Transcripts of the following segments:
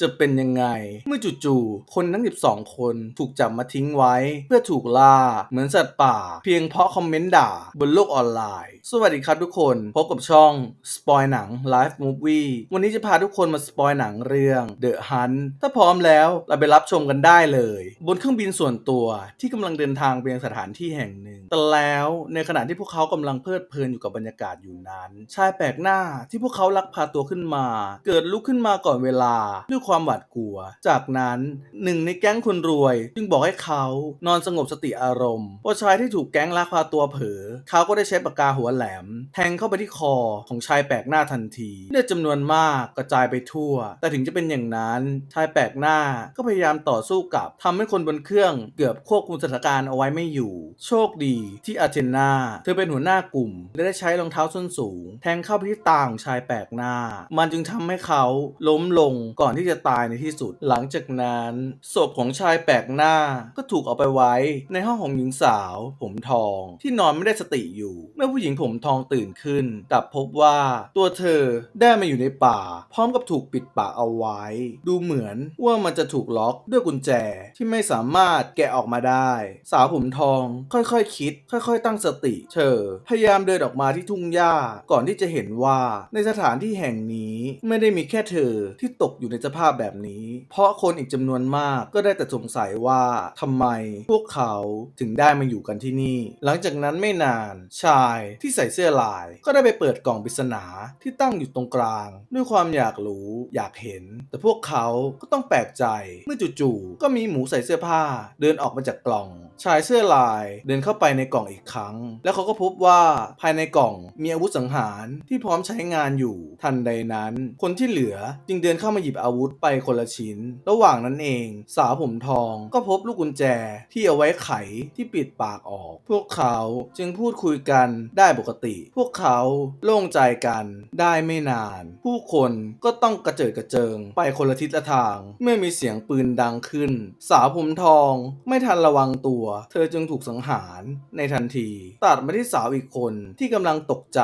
จะเป็นยังไง เมื่อจู่ๆ คนทั้ง 12 คนถูกจับมาทิ้งไว้ เพื่อถูกล่า เหมือนสัตว์ป่า เพียงเพราะคอมเมนต์ด่า บนโลกออนไลน์ สวัสดีครับทุกคน พบกับช่องสปอยหนัง Live Movie วันนี้จะพาทุกคนมาสปอยหนังเรื่อง The Hunt ถ้าพร้อมแล้วเราไปรับชมกันได้เลย บนเครื่องบินส่วนตัวที่กำลังเดินทางไปยังสถานที่แห่งหนึ่ง แต่แล้วในขณะที่พวกเขากำลังเพลิดเพลินอยู่กับบรรยากาศอยู่นั้น ชายแปลกหน้าที่พวกเขาลักพาตัวขึ้นมา เกิดลุกขึ้นมาก่อนเวลาด้วยความหวาดกลัว จากนั้นหนึ่งในแก๊งคนรวย จึงบอกให้เขานอนสงบสติอารมณ์พอชายที่ถูกแก๊งลักพาตัวเผลอเขาก็ได้ใช้ปากกาหัวแหลม แทงเข้าไปที่คอของชายแปลกหน้าทันทีเลือดจำนวนมากกระจายไปทั่ว แต่ถึงจะเป็นอย่างนั้นชายแปลกหน้าก็พยายามต่อสู้กับทำให้คนบนเครื่องเกือบควบคุมสถานการณ์เอาไว้ไม่อยู่ โชคดีที่อาเทนาเธอเป็นหัวหน้ากลุ่ม และได้ใช้รองเท้าส้นสูง แทงเข้าไปที่ตาของชายแปลกหน้า มันจึงทำให้เขาล้มลงก่อนที่จะตายในที่สุด หลังจากนั้นศพของชายแปลกหน้าก็ถูกเอาไปไว้ในห้องของหญิงสาว ผมทอง ที่นอนไม่ได้สติอยู่ เมื่อผู้หญิงผมทองตื่นขึ้นกลับพบว่าตัวเธอได้มาอยู่ในป่า พร้อมกับถูกปิดปากเอาไว้ ดูเหมือนว่ามันจะถูกล็อกด้วยกุญแจที่ไม่สามารถแกะออกมาได้ สาวผมทองค่อยๆคคิด ค่อยๆ ตั้งสติ เธอ พยายามเดินออกมาที่ทุ่งหญ้าก่อนที่จะเห็นว่าในสถานที่แห่งนี้ไม่ได้มีแค่เธอที่ตกอยู่ในสภาพแบบนี้ เพราะคนอีกจำนวนมากก็ได้แต่สงสัยว่าทำไมพวกเขาถึงได้มาอยู่กันที่นี่ หลังจากนั้นไม่นานชายที่ใส่เสื้อลาย ก็ได้ไปเปิดกล่องปริศนาที่ตั้งอยู่ตรงกลาง ด้วยความอยากรู้อยากเห็น แต่พวกเขาก็ต้องแปลกใจเมื่อจู่ๆก็มีหมูใส่เสื้อผ้า เดินออกมาจากกล่อง ชายเสื้อลายเดินเข้าไปในกล่องอีกครั้ง แล้วเขาก็พบว่าภายในกล่องมีอาวุธสังหารที่พร้อมใช้งานอยู่ทันใดนั้น คนที่เหลือจึงเดินเข้ามาหยิบอาวุธไปคนละชิ้น ระหว่างนั้นเอง สาวผมทองก็พบลูกกุญแจที่เอาไว้ไขที่ปิดปากออก พวกเขาจึงพูดคุยกันได้ปกติ พวกเขาโล่งใจกันได้ไม่นาน ผู้คนก็ต้องกระเจิดกระเจิง ไปคนละทิศละทาง เมื่อมีเสียงปืนดังขึ้น สาวผมทองไม่ทันระวังตัว เธอจึงถูกสังหารในทันที ตัดมาที่สาวอีกคนที่กำลังตกใจ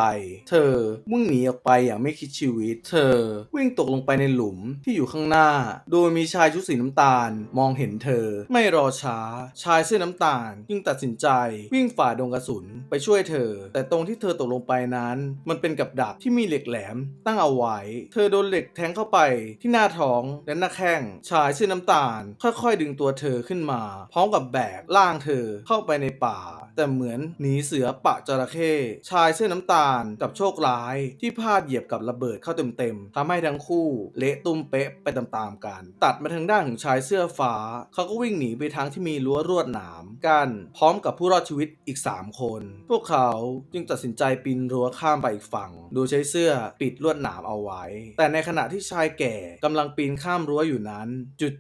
เธอมุ่งหนีออกไปอย่างไม่คิดชีวิต เธอวิ่งตกลงไปในหลุมที่อยู่ข้างหน้า โดยมีชายชุดสีน้ำตาลมองเห็นเธอ ไม่รอช้า ชายเสื้อน้ำตาลจึงตัดสินใจวิ่งฝ่าดงกระสุนไปช่วยเธอ แต่ตรงที่เธอตกลงไปนั้น มันเป็นกับดักที่มีเหล็กแหลม ตั้งเอาไว้ เธอโดนเหล็กแทงเข้าไปที่หน้าท้องและหน้าแข้งชายเสื้อน้ำตาล ค่อยๆ ดึงตัวเธอขึ้นมา พร้อมกับแบกร่างเธอเข้าไปในป่า แต่เหมือนหนีเสือปะจระเข้ชายเสื้อน้ำตาลกับโชคร้ายที่พลาดเหยียบกับระเบิดเข้าเต็มๆทำให้ทั้งคู่เละตุ้มเป๊ะไปตามๆกัน ตัดมาทางด้านของชายเสื้อฟ้า เขาก็วิ่งหนีไปทางที่มีรั้วรวดหนามกั้นพร้อมกับผู้รอดชีวิตอีก 3 คน พวกเขาจึงตัดสินใจปีนรั้วข้ามไปอีกฝั่ง โดยใช้เสื้อปิดลวดหนามเอาไว้ แต่ในขณะที่ชายแก่กำลังปีนข้ามรั้วอยู่นั้น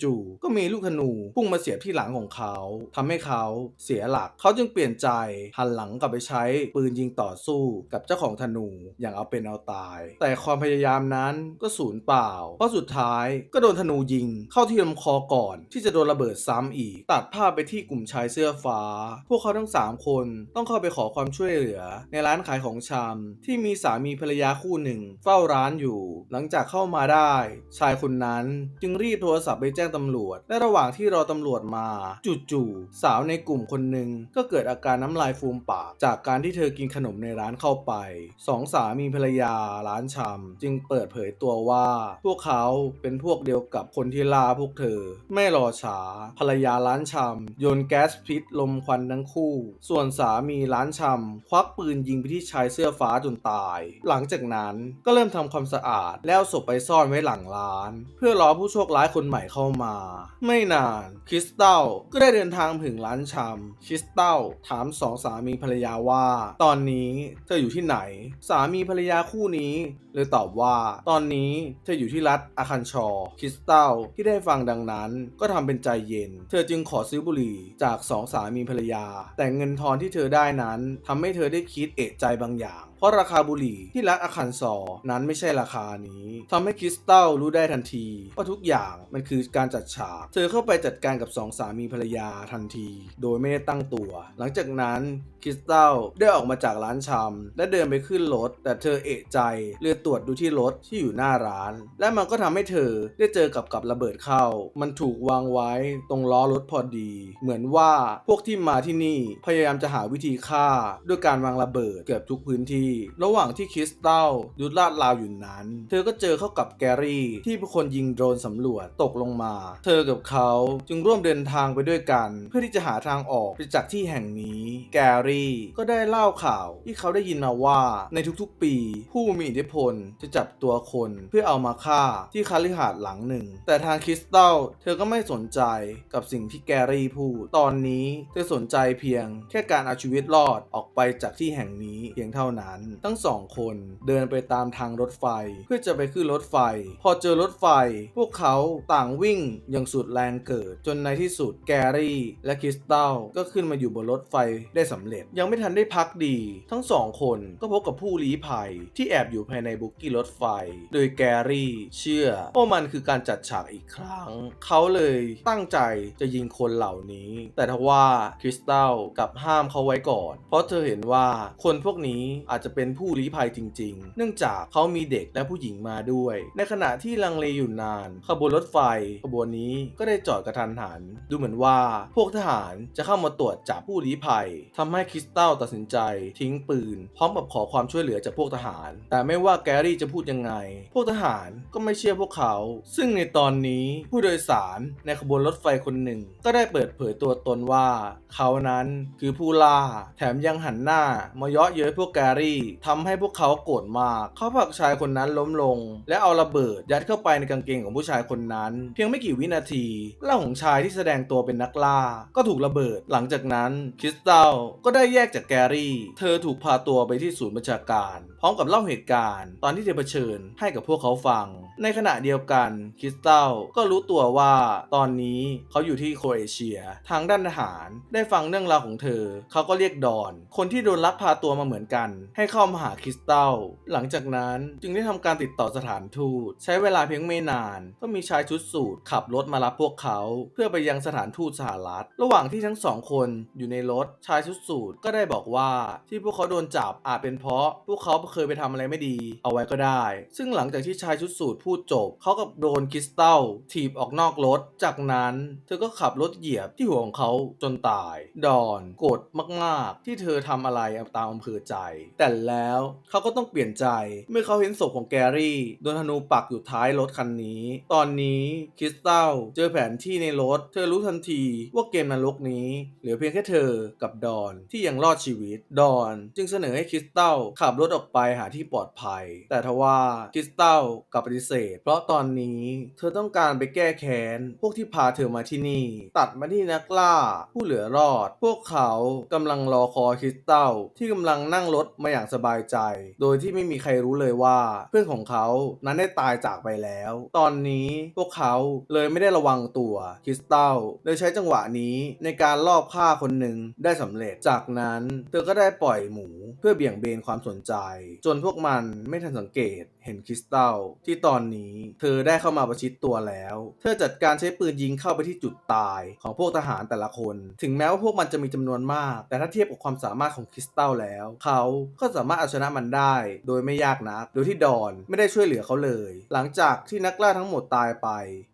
จู่ๆก็มีลูกธนูพุ่งมาเสียบที่หลังของเขาทำให้เขาเสียหลัก เขาจึงเปลี่ยนใจหันหลังกลับไปใช้ปืนยิงต่อสู้กับเจ้าของธนูอย่างเอาเป็นเอาตาย แต่ความพยายามนั้นก็สูญเปล่า เพราะสุดท้ายก็โดนธนูยิง เข้าที่ลำคอก่อนที่จะโดนระเบิดซ้ำอีก ตัดภาพไปที่กลุ่มชายเสื้อฟ้า พวกเขาทั้ง 3 คนต้องเข้าไปขอความช่วยเหลือ ในร้านขายของชำที่มีสามีภรรยาคู่หนึ่ง เฝ้าร้านอยู่ หลังจากเข้ามาได้ ชายคนนั้นจึงรีบโทรศัพท์ไปแจ้งตำรวจ และระหว่างที่รอตำรวจมา จู่ๆสาวในกลุ่มคนหนึ่งก็เกิดอาการน้ำลายฟูมปาก จากการที่เธอกินขนมในร้านเข้าไปสองสามีภรรยาร้านชำจึงเปิดเผยตัวว่า พวกเขาเป็นพวกวกเดียวกับคนที่ล่าพวกเธอ ไม่รอช้า ภรรยาร้านชำโยนแก๊สพิษลมควันทั้งคู่ ส่วนสามีร้านชำควักปืนยิงไปที่ชายเสื้อฟ้าจนตาย หลังจากนั้นก็เริ่มทำความสะอาดแล้วศพไปซ่อนไว้หลังร้าน เพื่อรอผู้โชคร้ายคนใหม่เข้ามา ไม่นานคริสตัลก็ได้เดินทางถึงร้านชำคริสตัลถามสองสามีภรรยาว่า ตอนนี้เธออยู่ที่ไหน สามีภรรยาคู่นี้เลยตอบว่า ตอนนี้เธออยู่ที่รัฐอาคันชอร์คริสตัลที่ได้ฟังดังนั้นก็ทำเป็นใจเย็น เธอจึงขอซื้อบุหรี่จากสองสามีภรรยา แต่เงินทอนที่เธอได้นั้นทำให้เธอได้คิดเอะใจบางอย่าง เพราะราคาบุหรี่ที่รัฐอาคันซอนั้นไม่ใช่ราคานี้ทำให้คริสตัลรู้ได้ทันทีว่าทุกอย่างมันคือการจัดฉาก เธอเข้าไปจัดการกับสองสามีภรรยาทันที โดยไม่ได้ตั้งตัว หลังจากนั้นคริสตัลได้ออกมาจากร้านชำและเดินไปขึ้นรถแต่เธอเอะใจเลือตรวจดูที่รถที่อยู่หน้าร้าน และมันก็ทำให้เธอได้เจอกับกับระเบิดเข้า มันถูกวางไว้ตรงล้อรถพอดี เหมือนว่าพวกที่มาที่นี่พยายามจะหาวิธีฆ่า ด้วยการวางระเบิดเกือบทุกพื้นที่ ระหว่างที่คริสตัลดูลาดลาวอยู่นั้น เธอก็เจอเข้ากับแกรี่ ที่เป็นคนยิงโดรนสำรวจตกลงมา เธอกับเขาจึงร่วมเดินทางไปด้วยกัน เพื่อที่จะหาทางออกไปจากที่แห่งนี้ แกรี่ก็ได้เล่าข่าวที่เขาได้ยินมาว่าในทุกๆปี ผู้มีอิทธิพลจะจับตัวคนเพื่อเอามาฆ่าที่คาลิหาดหลังหนึ่ง แต่ทางคริสตัลเธอก็ไม่สนใจกับสิ่งที่แกรี่พูด ตอนนี้เธอสนใจเพียงแค่การเอาชีวิตรอดออกไปจากที่แห่งนี้เพียงเท่านั้น ทั้งสองคนเดินไปตามทางรถไฟเพื่อจะไปขึ้นรถไฟ พอเจอรถไฟ พวกเขาต่างวิ่งอย่างสุดแรงเกิด จนในที่สุดแกรี่ และคริสตัลก็ขึ้นมาอยู่บนรถไฟได้สำเร็จ ยังไม่ทันได้พักดี ทั้งสองคนก็พบกับผู้ลี้ภัยที่แอบอยู่ภายในบุกกี้รถไฟ โดยแกรี่ เชื่อว่ามันคือการจัดฉากอีกครั้ง เขาเลยตั้งใจจะยิงคนเหล่านี้ แต่ทว่าคริสตัลกับห้ามเขาไว้ก่อน เพราะเธอเห็นว่าคนพวกนี้อาจจะเป็นผู้ลี้ภัยจริง ๆ เนื่องจากเขามีเด็กและผู้หญิงมาด้วย ในขณะที่ลังเลอยู่นาน ขบวนรถไฟ ขบวนนี้ก็ได้จอดกระทันหัน ดูเหมือนว่าพวกทหารจะเข้ามาตรวจจับผู้ลี้ภัยทำให้คริสตัลตัดสินใจทิ้งปืน พร้อมกับขอความช่วยเหลือจากพวกทหาร แต่ไม่ว่าแกรี่จะพูดยังไง พวกทหารก็ไม่เชื่อพวกเขาซึ่งในตอนนี้ผู้โดยสารในขบวนรถไฟคนหนึ่ง ก็ได้เปิดเผยตัวตนว่า เขานั้นคือผู้ล่า แถมยังหันหน้ามาเยาะเย้ยพวกแกรี่ทำให้พวกเขาโกรธมาก เขาผลักชายคนนั้นล้มลง และเอาระเบิดยัดเข้าไปในกางเกงของผู้ชายคนนั้น เพียงไม่กี่วินาทีร่างของชายที่แสดงตัวเป็นนักล่า ก็ถูกระเบิดหลังจากนั้นคริสตัลก็ได้แยกจากแกรี่ เธอถูกพาตัวไปที่ศูนย์บัญชาการ พร้อมกับเล่าเหตุการณ์ ตอนที่เธอเผชิญให้กับพวกเขาฟัง ในขณะเดียวกันคริสตัลก็รู้ตัวว่าตอนนี้เขาอยู่ที่โครเอเชีย ทางด้านทหารได้ฟังเรื่องราวของเธอ เขาก็เรียกดอน คนที่โดนลักพาตัวมาเหมือนกัน ให้เข้ามาหาคริสตัลหลังจากนั้นจึงได้ทำการติดต่อสถานทูต ใช้เวลาเพียงไม่นาน ก็มีชายชุดสูทขับรถมารับพวกเขา เพื่อไปยังสถานทูตสหรัฐ ระหว่างที่ทั้งสองคนอยู่ในรถชายชุดสูทก็ได้บอกว่าที่พวกเขาโดนจับอาจเป็นเพราะ พวกเขาเคยไปทำอะไรไม่ดี เอาไว้ก็ได้ ซึ่งหลังจากที่ชายชุดสูทพูดจบเขากับโดนคริสตัลถีบออกนอกรถ จากนั้นเธอก็ขับรถเหยียบที่หัวของเขาจนตาย ดอนโกรธมากๆ ที่เธอทำอะไรตามอำเภอใจ แต่แล้วเขาก็ต้องเปลี่ยนใจ เมื่อเขาเห็นศพของแกรี่โดนธนูปักอยู่ท้ายรถคันนี้ ตอนนี้คริสตัลเจอแผนที่ในรถ เธอรู้ทันทีว่าเกมนรกนี้เหลือเพียงแค่เธอกับดอนที่ยังรอดชีวิต ดอนจึงเสนอให้คริสตัลขับรถออกไปหาที่ปลอดภัย แต่ทว่าคริสตัลกลับปฏิเสธ เพราะตอนนี้เธอต้องการไปแก้แค้น พวกที่พาเธอมาที่นี่ ตัดมาที่นักล่า ผู้เหลือรอด พวกเขากำลังรอคอยคริสตัลที่กำลังนั่งรถมาอย่างสบายใจ โดยที่ไม่มีใครรู้เลยว่า เพื่อนของเขานั้นได้ตายจากไปแล้ว ตอนนี้พวกเขาเลยไม่ได้ระวังตัวคริสตัลเลยใช้จังหวะนี้ในการลอบฆ่าคนหนึ่งได้สำเร็จ จากนั้นเธอก็ได้ปล่อยหมูเพื่อเบี่ยงเบนความสนใจ จนพวกมันไม่ทันสังเกตเห็นคริสตัลที่ตอนนี้เธออได้เข้ามาประชิดตัวแล้ว เธอจัดการใช้ปืนยิงเข้าไปที่จุดตายของพวกทหารแต่ละคน ถึงแม้ว่าพวกมันจะมีจำนวนมาก แต่ถ้าเทียบกับความสามารถของคริสตัลแล้ว เขาก็สามารถเอาชนะมันได้ โดยไม่ยากนัก โดยที่ดอนไม่ได้ช่วยเหลือเขาเลย หลังจากที่นักล่าทั้งหมดตายไป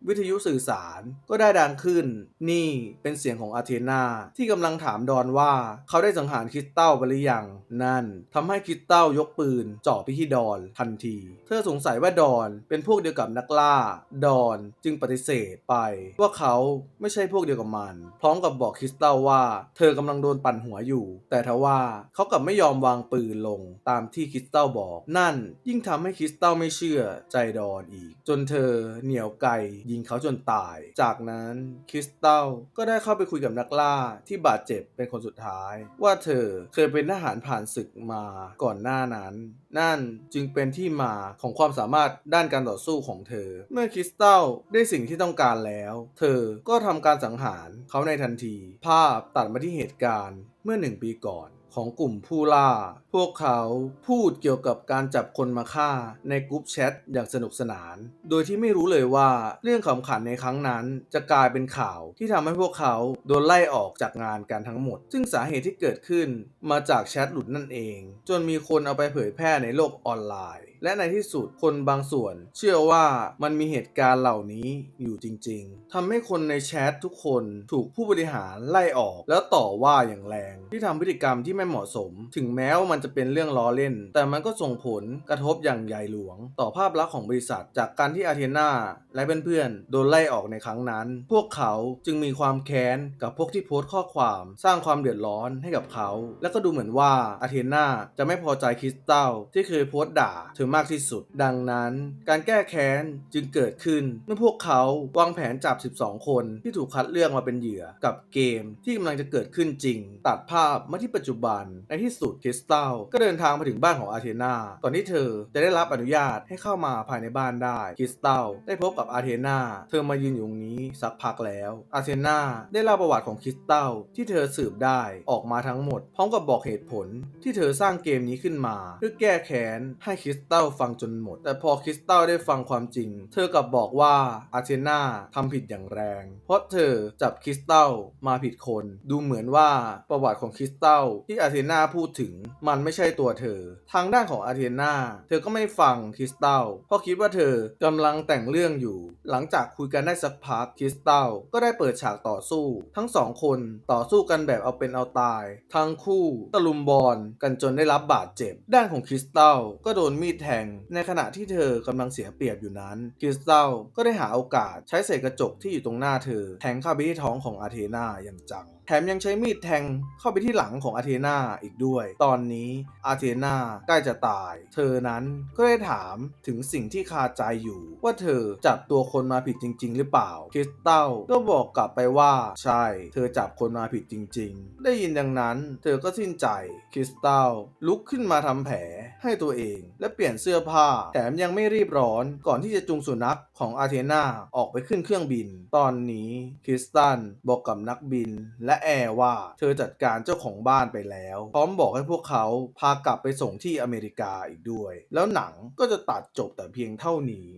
วิทยุสื่อสารก็ได้ดังขึ้น นี่เป็นเสียงของอาเทนาที่กำลังถามดอนว่า เขาได้สังหารคริสตัลไปหรือยัง นั่นทำให้คริสตัลยกปืนจ่อไปที่ดอนทันที เธอสงสัยว่าดอนเป็นพวกเดียวกับนักล่า ดอน จึงปฏิเสธไป ว่าเขาไม่ใช่พวกเดียวกับมัน พร้อมกับบอกคริสตัลว่า เธอกำลังโดนปั่นหัวอยู่ แต่ทว่าเขากลับไม่ยอมวางปืนลงตามที่คริสตัลบอก นั่นยิ่งทำให้คริสตัลไม่เชื่อใจดอนอีก จนเธอเหนี่ยวไกยิงเขาจนตาย จากนั้นคริสตัลก็ได้เข้าไปคุยกับนักล่าที่บาดเจ็บเป็นคนสุดท้าย ว่าเธอเคยเป็นทหารผ่านศึกมาก่อนหน้านั้น นั่นจึงเป็นที่มาของความสามารถด้านการต่อสู้ของเธอ เมื่อคริสตัลได้สิ่งที่ต้องการแล้ว เธอก็ทำการสังหารเขาในทันที ภาพตัดมาที่เหตุการณ์เมื่อหนึ่งปีก่อน ของกลุ่มผู้ล่า พวกเขาพูดเกี่ยวกับการจับคนมาฆ่าในกลุ่มแชทอย่างสนุกสนาน โดยที่ไม่รู้เลยว่าเรื่องขำขันในครั้งนั้น จะกลายเป็นข่าวที่ทำให้พวกเขาโดนไล่ออกจากงานกันทั้งหมด ซึ่งสาเหตุที่เกิดขึ้นมาจากแชทหลุดนั่นเอง จนมีคนเอาไปเผยแพร่ในโลกออนไลน์ และในที่สุดคนบางส่วน เชื่อว่ามันมีเหตุการณ์เหล่านี้อยู่จริง ๆทำให้คนในแชททุกคนถูกผู้บริหารไล่ออก แล้วต่อว่าอย่างแรง ที่ทำพฤติกรรมที่ไม่เหมาะสม ถึงแม้ว่ามันจะเป็นเรื่องล้อเล่น แต่มันก็ส่งผลกระทบอย่างใหญ่หลวง ต่อภาพลักษณ์ของบริษัท จากการที่อาเทนาและเพื่อนๆโดนไล่ออกในครั้งนั้น พวกเขาจึงมีความแค้นกับพวกที่โพสต์ข้อความสร้างความเดือดร้อนให้กับเขา และก็ดูเหมือนว่าอาเทนาจะไม่พอใจคริสตัลที่เคยโพสต์ด่าเธอมากที่สุด ดังนั้น การแก้แค้นจึงเกิดขึ้นเมื่อพวกเขาวางแผนจับ 12 คนที่ถูกคัดเลือกมาเป็นเหยื่อกับเกมที่กำลังจะเกิดขึ้นจริง ตัดภาพมาที่ปัจจุบันในที่สุดคริสตัลก็เดินทางมาถึงบ้านของอาเทนาก่อนที่เธอจะได้รับอนุญาตให้เข้ามาภายในบ้านได้คริสตัลได้พบกับอาเทนาเธอมายืนอยู่ตรงนี้สักพักแล้ว อาเทนาได้เล่าประวัติของคริสตัลที่เธอสืบได้ออกมาทั้งหมด พร้อมกับบอกเหตุผลที่เธอสร้างเกมนี้ขึ้นมา เพื่อแก้แค้นให้คริสตัลฟังจนหมด แต่พอคริสตัลได้ฟังความจริง เธอกลับบอกว่าอาเทนาทำผิดอย่างแรง เพราะเธอจับคริสตัลมาผิดคน ดูเหมือนว่าประวัติของคริสตัลที่อาเทนาพูดถึงมันไม่ใช่ตัวเธอ ทางด้านของอาเทนาเธอก็ไม่ฟังคริสตัลเพราะคิดว่าเธอกำลังแต่งเรื่องอยู่ หลังจากคุยกันได้สักพักคริสตัลก็ได้เปิดฉากต่อสู้ ทั้งสองคนต่อสู้กันแบบเอาเป็นเอาตาย ทั้งคู่ตะลุมบอลกันจนได้รับบาดเจ็บ ด้านของคริสตัลก็โดนมีดแทง ในขณะที่เธอกำลังเสียเปรียบอยู่นั้นคริสตัลก็ได้หาโอกาสใช้เศษกระจกที่อยู่ตรงหน้าเธอ แทงเข้าไปที่ท้องของอาเทนาอย่างจัง แถมยังใช้มีดแทงเข้าไปที่หลังของอาเทนาอีกด้วย ตอนนี้อาเทนาใกล้จะตาย เธอนั้นก็ได้ถามถึงสิ่งที่คาใจอยู่ ว่าเธอจับตัวคนมาผิดจริง ๆ หรือเปล่า คริสตัลก็บอกกลับไปว่าใช่ เธอจับคนมาผิดจริง ๆ ได้ยินดังนั้น เธอก็สิ้นใจ คริสตัลลุกขึ้นมาทำแผลให้ตัวเอง และเปลี่ยนเสื้อผ้า แถมยังไม่รีบร้อนก่อนที่จะจูงสุนัขของอาเทนาออกไปขึ้นเครื่องบิน ตอนนี้คริสตันบอกกับนักบิน และแอร์ว่าเธอจัดการเจ้าของบ้านไปแล้ว พร้อมบอกให้พวกเขาพากลับไปส่งที่อเมริกาอีกด้วย แล้วหนังก็จะตัดจบแต่เพียงเท่านี้